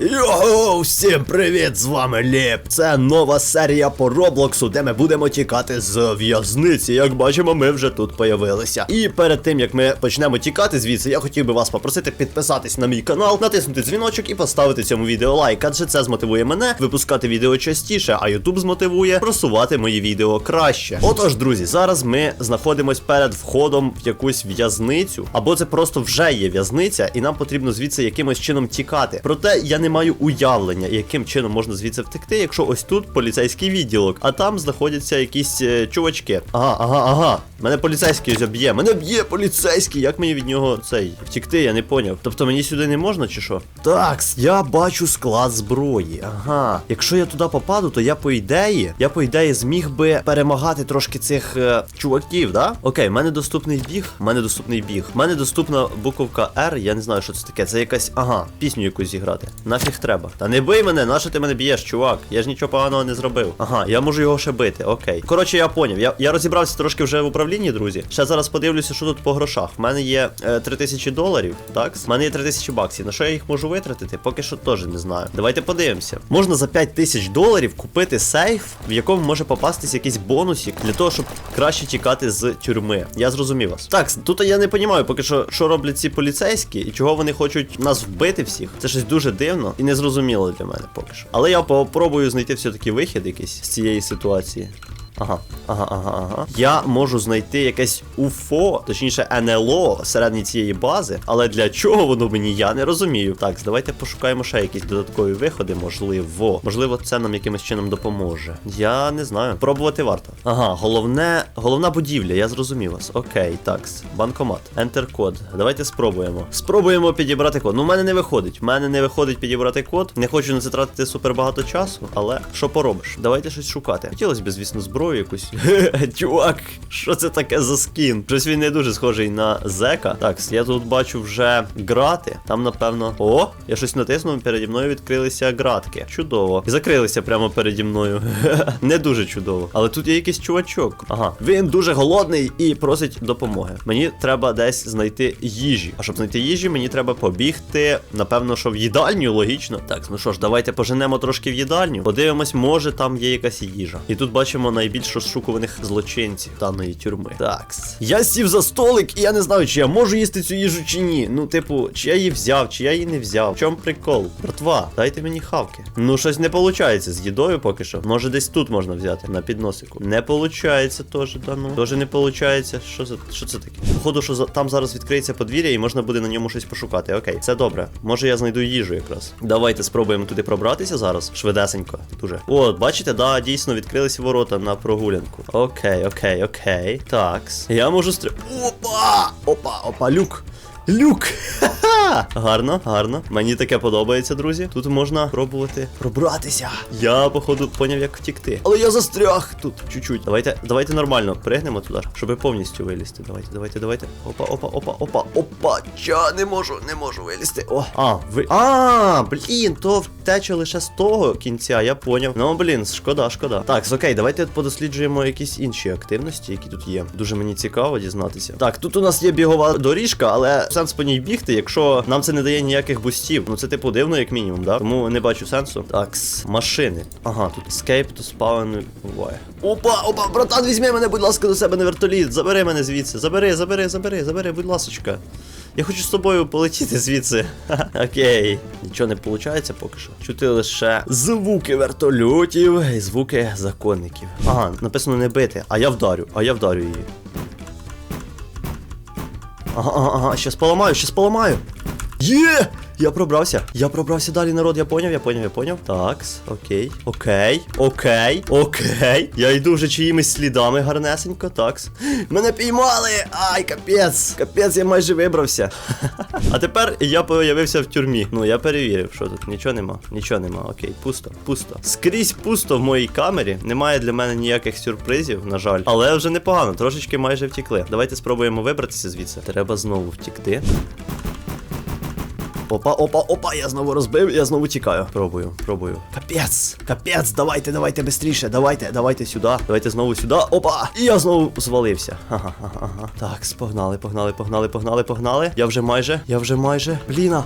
Йоу, всім привіт! З вами Ліп. Це нова серія по Роблоксу, де ми будемо тікати з в'язниці. Як бачимо, ми вже тут появилися. І перед тим як ми почнемо тікати звідси, я хотів би вас попросити підписатись на мій канал, натиснути дзвіночок і поставити цьому відео лайк, адже це змотивує мене випускати відео частіше, а Ютуб змотивує просувати мої відео краще. Отож, друзі, зараз ми знаходимось перед входом в якусь в'язницю, або це просто вже є в'язниця, і нам потрібно звідси якимось чином тікати. Проте я не маю уявлення, яким чином можна звідси втекти, якщо ось тут поліцейський відділок, а там знаходяться якісь е, чувачки. Ага, ага, ага. Мене поліцейський ось б'є. Мене б'є поліцейський. Як мені від нього цей втікти, я не поняв. Тобто мені сюди не можна чи що? Так, я бачу склад зброї. Ага. Якщо я туди попаду, то я по ідеї, я по ідеї зміг би перемагати трошки цих е, чуваків, да? Окей, в мене доступний біг. В мене доступний біг. В мене доступна буковка R. Я не знаю, що це таке. Це якась, ага, пісню якусь зіграти. Нафіг треба. Та не бий мене, нащо ти мене б'єш, чувак? Я ж нічого поганого не зробив. Ага, я можу його ще бити. Окей. Коротше, я поняв. Я, я розібрався трошки вже в управлінні, друзі. Ще зараз подивлюся, що тут по грошах. В мене є е, 3000 доларів, так? В мене є 3000 баксів. На що я їх можу витратити? Поки що теж не знаю. Давайте подивимося. Можна за 5000 доларів купити сейф, в якому може попастись якийсь бонусик для того, щоб краще тікати з тюрми. Я зрозумів вас. Так, тут я не розумію, поки що, що роблять ці поліцейські і чого вони хочуть нас вбити всіх. Це щось дуже дивно і незрозуміло для мене поки що. Але я попробую знайти все-таки вихід якийсь з цієї ситуації. Ага, ага, ага, ага. Я можу знайти якесь УФО, точніше НЛО середні цієї бази, але для чого воно мені я не розумію. Так, давайте пошукаємо ще якісь додаткові виходи, можливо. Можливо, це нам якимось чином допоможе. Я не знаю. Пробувати варто. Ага, головне, головна будівля, я зрозумів вас. Окей, так. Банкомат. Enter код. Давайте спробуємо. Спробуємо підібрати код. Ну, в мене не виходить. В мене не виходить підібрати код. Не хочу на це тратити супер багато часу, але що поробиш? Давайте щось шукати. Хотілося б, звісно, зброю якусь. Чувак, що це таке за скін? Щось він не дуже схожий на Зека. Так, я тут бачу вже грати. Там, напевно. О, я щось натиснув, переді мною відкрилися гратки. Чудово. І закрилися прямо переді мною. не дуже чудово. Але тут є якийсь чувачок. Ага, він дуже голодний і просить допомоги. Мені треба десь знайти їжі. А щоб знайти їжі, мені треба побігти. Напевно, що в їдальню, логічно. Так, ну що ж, давайте поженемо трошки в їдальню. Подивимось, може там є якась їжа. І тут бачимо найбільш розшукуваних злочинців даної тюрми. Так. Я сів за столик, і я не знаю, чи я можу їсти цю їжу чи ні. Ну, типу, чи я її взяв, чи я її не взяв. В чому прикол? Братва, дайте мені хавки. Ну, щось не виходить з їдою поки що. Може, десь тут можна взяти на підносику. Не виходить теж, да ну. Теж не виходить. Що це, що це таке? Походу, що за- там зараз відкриється подвір'я і можна буде на ньому щось пошукати. Окей, це добре. Може я знайду їжу якраз. Давайте спробуємо туди пробратися зараз. Швидесенько. Дуже. От, бачите, да, дійсно відкрилися ворота на прогулянку. Окей, окей, окей. Такс. Я можу стрі. Опа! Опа, опа, люк. Люк! Ха-ха! Гарно, гарно. Мені таке подобається, друзі. Тут можна пробувати пробратися. Я, походу, поняв, як втікти. Але я застряг тут чуть-чуть. Давайте, давайте нормально пригнемо туди, щоб повністю вилізти. Давайте, давайте, давайте. Опа, опа, опа, опа, опа. Ча, не можу, не можу вилізти. О, а, ви. А, блін, то втеча лише з того кінця, я поняв. Ну, блін, шкода, шкода. Так, окей, давайте подосліджуємо якісь інші активності, які тут є. Дуже мені цікаво дізнатися. Так, тут у нас є бігова доріжка, але сенс по ній бігти, якщо нам це не дає ніяких бустів. Ну це типу дивно, як мінімум, да? Тому не бачу сенсу. Так, машини. Ага, тут escape to spawn буває. Опа, опа, братан, візьми мене, будь ласка, до себе на вертоліт. Забери мене звідси. Забери, забери, забери, забери, будь ласочка. Я хочу з тобою полетіти звідси. Окей. Нічого не виходить поки що. Чути лише звуки вертольотів і звуки законників. Ага, написано не бити, а я вдарю, а я вдарю її. Ага, ага, ага, щас поламаю, щас поламаю. Є! Я пробрався. Я пробрався далі, народ. Я поняв, я поняв, я поняв. Такс, окей, окей, окей, окей. Я йду вже чиїмись слідами гарнесенько, такс. Мене піймали! Ай, капець! Капець, я майже вибрався. А тепер я появився в тюрмі. Ну, я перевірив, що тут нічого нема. Нічого нема. Окей, пусто, пусто. Скрізь пусто в моїй камері. Немає для мене ніяких сюрпризів, на жаль. Але вже непогано, трошечки майже втікли. Давайте спробуємо вибратися звідси. Треба знову втікти. Опа, опа, опа, я знову розбив, я знову тікаю. Пробую, пробую. Капець, капець, давайте, давайте бистріше, давайте, давайте сюди. Давайте знову сюди. Опа! І я знову звалився. Ха-ха-ха-ха. Так, погнали, погнали, погнали, погнали, погнали. Я вже майже, я вже майже. Бліна.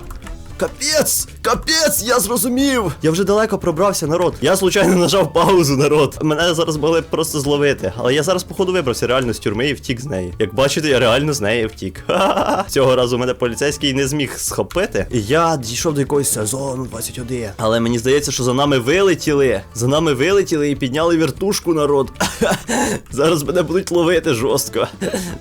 Капець! Капець! Я зрозумів! Я вже далеко пробрався, народ. Я случайно нажав паузу, народ. Мене зараз могли б просто зловити. Але я зараз, походу, вибрався реально з тюрми і втік з неї. Як бачите, я реально з неї втік. Ха-ха-ха. Цього разу мене поліцейський не зміг схопити. І я дійшов до якогось сезону 21. Але мені здається, що за нами вилетіли. За нами вилетіли і підняли вертушку, народ. Зараз мене будуть ловити жорстко.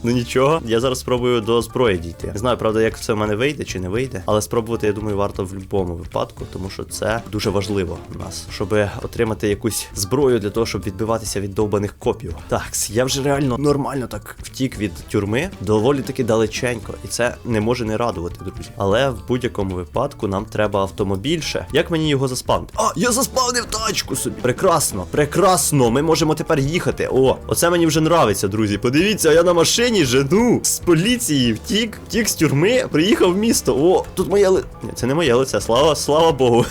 Ну нічого, я зараз спробую до зброї дійти. Не знаю, правда, як це в мене вийде чи не вийде. Але спробувати, я думаю, варто в будь-якому випадку, тому що це дуже важливо у нас, щоб отримати якусь зброю для того, щоб відбиватися від довбаних копів. Так, я вже реально нормально так втік від тюрми, доволі таки далеченько, і це не може не радувати, друзі. Але в будь-якому випадку нам треба автомобіль ще. Як мені його заспавнити? А, я заспавнив тачку собі. Прекрасно, прекрасно. Ми можемо тепер їхати. О, оце мені вже нравиться, друзі. Подивіться, я на машині жену з поліції втік, втік з тюрми, приїхав в місто. О, тут моє ли. Це не моє лице, слава, слава Богу.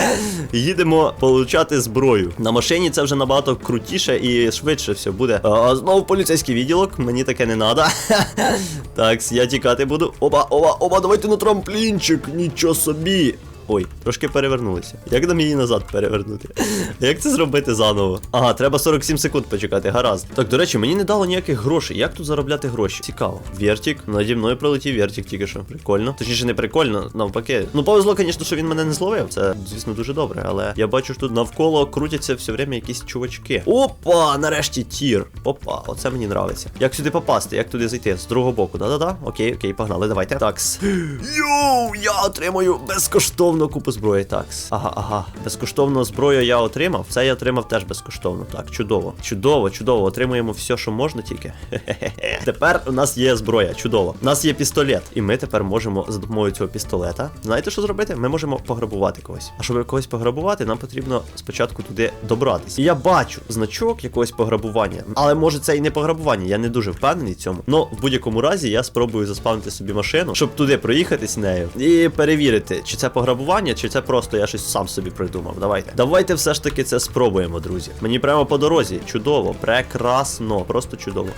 Їдемо получати зброю. На машині це вже набагато крутіше і швидше все буде. А, знову поліцейський відділок, мені таке не надо. так, я тікати буду. Оба, оба, оба, давайте на трамплінчик. Нічого собі. Ой, трошки перевернулися. Як нам її назад перевернути? Як це зробити заново? Ага, треба 47 секунд почекати, гаразд. Так, до речі, мені не дало ніяких грошей. Як тут заробляти гроші? Цікаво. Вертік. Наді мною прилетів вертік тільки що. Прикольно. Точніше, не прикольно, навпаки. Ну, повезло, звісно, що він мене не зловив. Це, звісно, дуже добре. Але я бачу, що тут навколо крутяться все время якісь чувачки. Опа, нарешті тір. Опа, оце мені нравиться. Як сюди попасти? Як туди зайти? З другого боку. Да-да-да. Окей, окей, погнали, давайте. Такс. Йоу, я отримаю безкоштовно купу зброї. Такс. Ага, ага. Безкоштовну зброю я отримав. Це я отримав теж безкоштовно. Так, чудово. Чудово, чудово. Отримуємо все, що можна тільки. Хе-хе-хе. Тепер у нас є зброя. Чудово. У нас є пістолет. І ми тепер можемо за допомогою цього пістолета. Знаєте, що зробити? Ми можемо пограбувати когось. А щоб когось пограбувати, нам потрібно спочатку туди добратися. І я бачу значок якогось пограбування. Але може це і не пограбування. Я не дуже впевнений в цьому. Ну, в будь-якому разі я спробую заспавнити собі машину, щоб туди проїхатись нею і перевірити, чи це пограбування, чи це просто я щось сам собі придумав. Давайте. Давайте все ж таки це спробуємо, друзі. Мені прямо по дорозі. Чудово, прекрасно, просто чудово.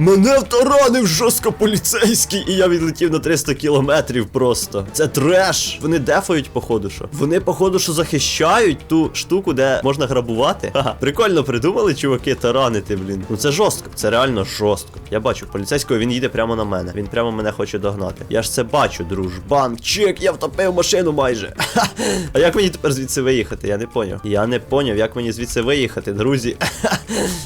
Мене втаранив жорстко поліцейський, і я відлетів на 300 кілометрів просто. Це треш. Вони дефають, походу, що. Вони, походу, що захищають ту штуку, де можна грабувати. Ха, прикольно придумали, чуваки, таранити, блін. Ну це жорстко, це реально жорстко. Я бачу поліцейського, він їде прямо на мене. Він прямо мене хоче догнати. Я ж це бачу, дружбан. Чек, я втопив машину майже. А як мені тепер звідси виїхати? Я не поняв. Я не поняв, як мені звідси виїхати, друзі.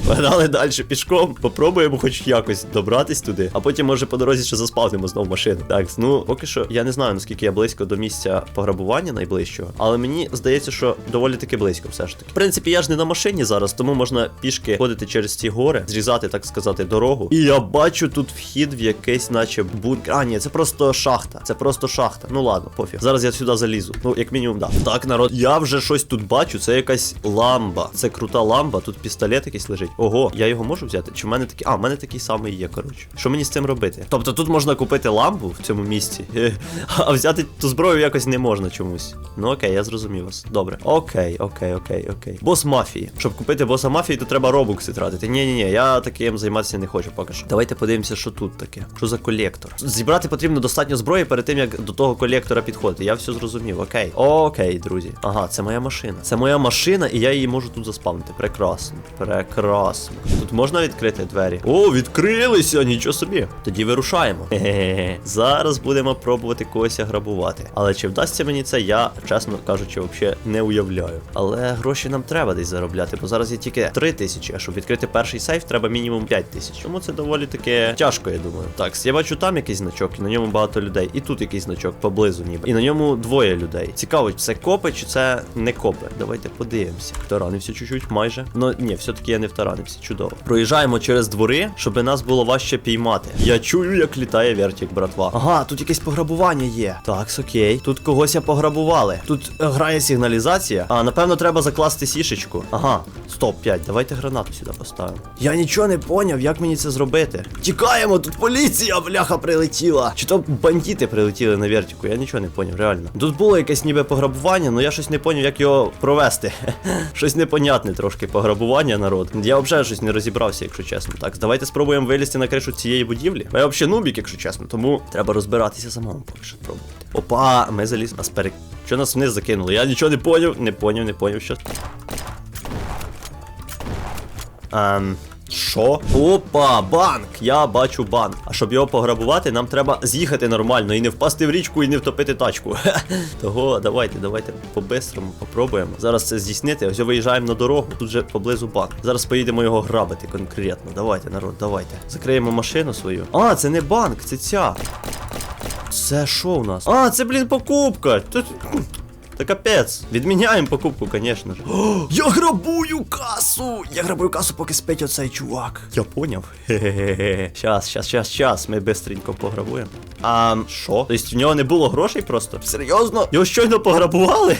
Погнали далі пішком. Попробуємо хоч якось добратись туди. А потім, може, по дорозі ще заспавнимо знову машину. Так, ну поки що я не знаю, наскільки я близько до місця пограбування найближчого. Але мені здається, що доволі таки близько все ж таки. В принципі, я ж не на машині зараз, тому можна пішки ходити через ці гори, зрізати, так сказати, дорогу. І я бачу тут вхід в якийсь, наче бункер. А, ні, це просто шахта. Це просто шахта. Ну ладно, пофіг. Зараз я сюди залізу. Ну, як мінімум, да. Так, народ, я вже щось тут бачу. Це якась ламба. Це крута ламба. Тут пістолет якийсь лежить. Ого, я його можу взяти? Чи в мене такий. А, в мене такий самий є, коротше. Що мені з цим робити? Тобто тут можна купити ламбу в цьому місці, а взяти ту зброю якось не можна чомусь. Ну окей, я зрозумів вас. Добре. Окей, окей, окей, окей. Бос мафії. Щоб купити боса мафії, то треба робукси тратити. Ні, ні, ні, я таким займатися не хочу поки що. Давайте подивимося, що тут таке. Що за колектор? Зібрати потрібно достатньо зброї перед тим, як до того колектора підходити. Я все зрозумів. Окей. Окей, друзі. Ага, це моя машина. Це моя машина, і я її можу тут заспавнити. Прекрасно. Прекрасно. Тут можна відкрити двері? О, відкрилися! Нічого собі. Тоді вирушаємо. Хе-хе-хе. Зараз будемо пробувати когось грабувати. Але чи вдасться мені це, я, чесно кажучи, взагалі не уявляю. Але гроші нам треба десь заробляти, бо зараз є тільки 3 тисячі, а щоб відкрити перший сейф, треба мінімум 5 тисяч. Тому це доволі таки тяжко, я думаю. Так, я бачу там якийсь значок, і на ньому багато людей. І тут якийсь значок поблизу, ніби. І на ньому двоє людей. Цікаво, це копи чи це не копи? Давайте подивимося. Втаранився чуть-чуть, майже. Ну ні, все-таки я не втаранився. Чудово. Проїжджаємо через двори, щоб нас було важче піймати. Я чую, як літає вертик, братва. Ага, тут якесь пограбування є. Так, окей. Тут когось пограбували. Тут е, грає сигналізація. А напевно треба закласти сішечку. Ага, стоп, 5. Давайте гранату сюди поставимо. Я нічого не поняв, як мені це зробити. Тікаємо, тут поліція, бляха, прилетіла. Чи то бандити прилетіли на вертику? Я нічого не поняв, реально. Тут було якесь ніби пограбування, але я щось не поняв, як його провести. щось непонятне трошки пограбування, народ. Я взагалі щось не розібрався, якщо чесно. Так, давайте спробуємо. Пробуємо вилізти на кришу цієї будівлі. Ми взагалі нубік, якщо чесно, тому треба розбиратися самому поки що пробувати. Опа, ми заліз. Нас перек... Що нас вниз закинули? Я нічого не поняв, не поняв, не поняв, що. Ем, що? Опа, банк! Я бачу банк. А щоб його пограбувати, нам треба з'їхати нормально і не впасти в річку, і не втопити тачку. Того, давайте, давайте по-бистрому попробуємо. Зараз це здійснити. Ось виїжджаємо на дорогу, тут же поблизу банк. Зараз поїдемо його грабити конкретно. Давайте, народ, давайте. Закриємо машину свою. А, це не банк, це ця. Це що у нас? А, це, блін, покупка. Тут. Та капець. Відміняємо покупку, звісно ж. О, я грабую касу! Я грабую касу, поки спить оцей чувак. Я поняв. Хе-хе-хе. Щас, щас, щас, щас. Ми бистренько пограбуємо. А що? Тобто в нього не було грошей просто? Серйозно? Його щойно пограбували?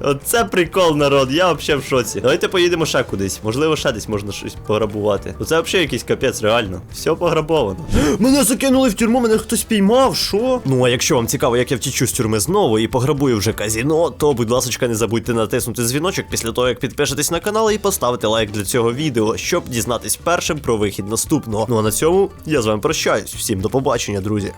Оце прикол, народ. Я взагалі в шоці. Давайте поїдемо ще кудись. Можливо, ще десь можна щось пограбувати. Оце взагалі якийсь капець, реально. Все пограбовано. Мене закинули в тюрму, мене хтось піймав. Що? Ну а якщо вам цікаво, як я втічу з тюрми знову і пограбую вже казіно, то будь ласка, не забудьте натиснути дзвіночок після того, як підпишетесь на канал і поставити лайк для цього відео, щоб дізнатись першим про вихід наступного. Ну а на цьому я з вами прощаюсь. Всім до побачення, друзі.